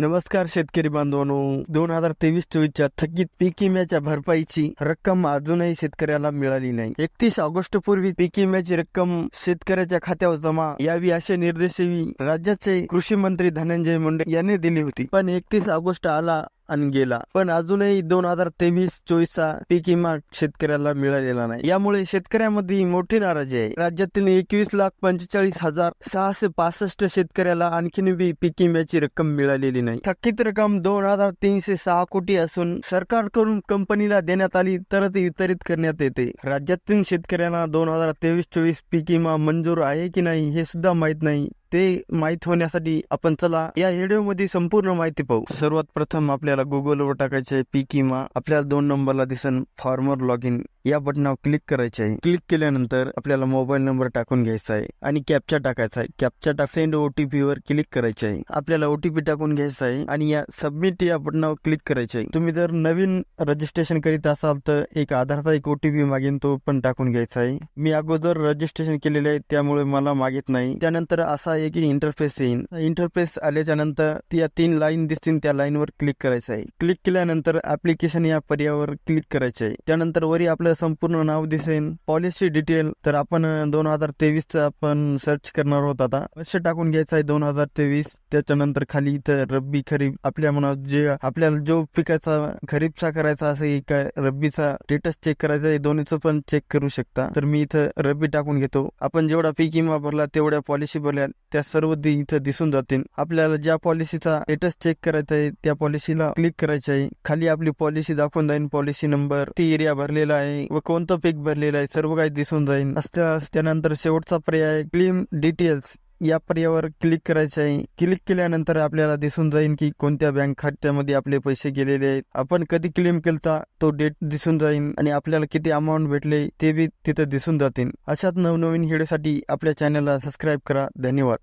नमस्कार शेतकरी बांधवांनो. दोन हजार तेवीस चोवीसच्या थकीत पीक विम्याच्या भरपाईची रक्कम अजूनही शेतकऱ्याला मिळाली नाही. एकतीस ऑगस्ट पूर्वी पीक विम्याची रक्कम शेतकऱ्याच्या खात्यावर जमा यावी असे निर्देश राज्याचे कृषी मंत्री धनंजय मुंडे यांनी दिली होती. पण एकतीस ऑगस्ट आला आणि गेला. पण अजूनही दोन हजार तेवीस चोवीसचा पीक विमा शेतकऱ्याला मिळालेला नाही. यामुळे शेतकऱ्यामध्ये मोठी नाराजी आहे. राज्यातील एकवीस लाख पंचेचाळीस हजार सहाशे पासष्ट शेतकऱ्याला आणखीन बी पीक विम्याची रक्कम मिळालेली नाही. थकीत रक्कम दोन हजार तीनशे सहा कोटी असून सरकारकडून कंपनीला देण्यात आली तर ती वितरित करण्यात येते. राज्यातील शेतकऱ्यांना दोन हजार तेवीस चोवीस पीक विमा मंजूर आहे की नाही हे सुद्धा माहीत नाही. ते माहीत होण्यासाठी आपण चला या व्हिडिओमध्ये संपूर्ण माहिती पाहू. सर्वात प्रथम आपल्याला गुगलवर टाकायचे पी किमा आपल्याला दोन नंबरला दिसन फॉर्मर लॉग इन या बटनावर क्लिक करायचे आहे. क्लिक केल्यानंतर आपल्याला मोबाईल नंबर टाकून घ्यायचा आहे आणि कॅप्चा टाकायचा आहे. कॅप्चा टाक सेंड ओटीपी वर क्लिक करायचे आहे. आपल्याला ओटीपी टाकून घ्यायचा आहे आणि या सबमिट या बटनावर क्लिक करायचे आहे. तुम्ही जर नवीन रजिस्ट्रेशन करीत असाल तर एक आधारचा एक ओटीपी मागेन तो पण टाकून घ्यायचा आहे. मी अगोदर रजिस्ट्रेशन केलेले आहे त्यामुळे मला मागित नाही. त्यानंतर असा आहे की इंटरफेस येईल इंटरफेस आल्याच्यानंतर या तीन लाईन दिसतील त्या लाईनवर क्लिक करायचं आहे. क्लिक केल्यानंतर ऍप्लिकेशन या पर्यायावर क्लिक करायचे आहे. त्यानंतर वरी आपलं संपूर्ण नाव दिसेल पॉलिसी डिटेल तर आपण दोन हजार तेवीस आपण सर्च करणार आहोत आता. वर्ष टाकून घ्यायचं आहे दोन हजार तेवीस. त्याच्यानंतर खाली इथं रब्बी खरीप. आपल्या मनात जे आपल्याला जो पिकाचा खरीपचा करायचा असेल काय रब्बीचा स्टेटस चेक करायचा आहे दोन्हीचं पण चेक करू शकता. तर मी इथं रब्बी टाकून घेतो. आपण जेवढा पीक विमा भरला तेवढ्या पॉलिसी भरल्या त्या सर्व इथं दिसून जातील. आपल्याला ज्या पॉलिसीचा स्टेटस चेक करायचा आहे त्या पॉलिसीला क्लिक करायचं आहे. खाली आपली पॉलिसी दाखवून जाईल पॉलिसी नंबर ती एरिया भरलेला आहे. व कोणतं पीक भरलेलं आहे सर्व काही दिसून जाईल. असल्यास त्यानंतर शेवटचा पर्याय क्लेम डिटेल्स या पर्यायावर क्लिक करायचे आहे. क्लिक केल्यानंतर आपल्याला दिसून जाईल की कोणत्या बँक खात्यामध्ये आपले पैसे गेलेले आहेत. आपण कधी क्लेम केलता तो डेट दिसून जाईल आणि आपल्याला किती अमाऊंट भेटले ते बी तिथं दिसून जातील. अशाच नवनवीन हिडेसाठी आपल्या चॅनलला सबस्क्राईब करा. धन्यवाद.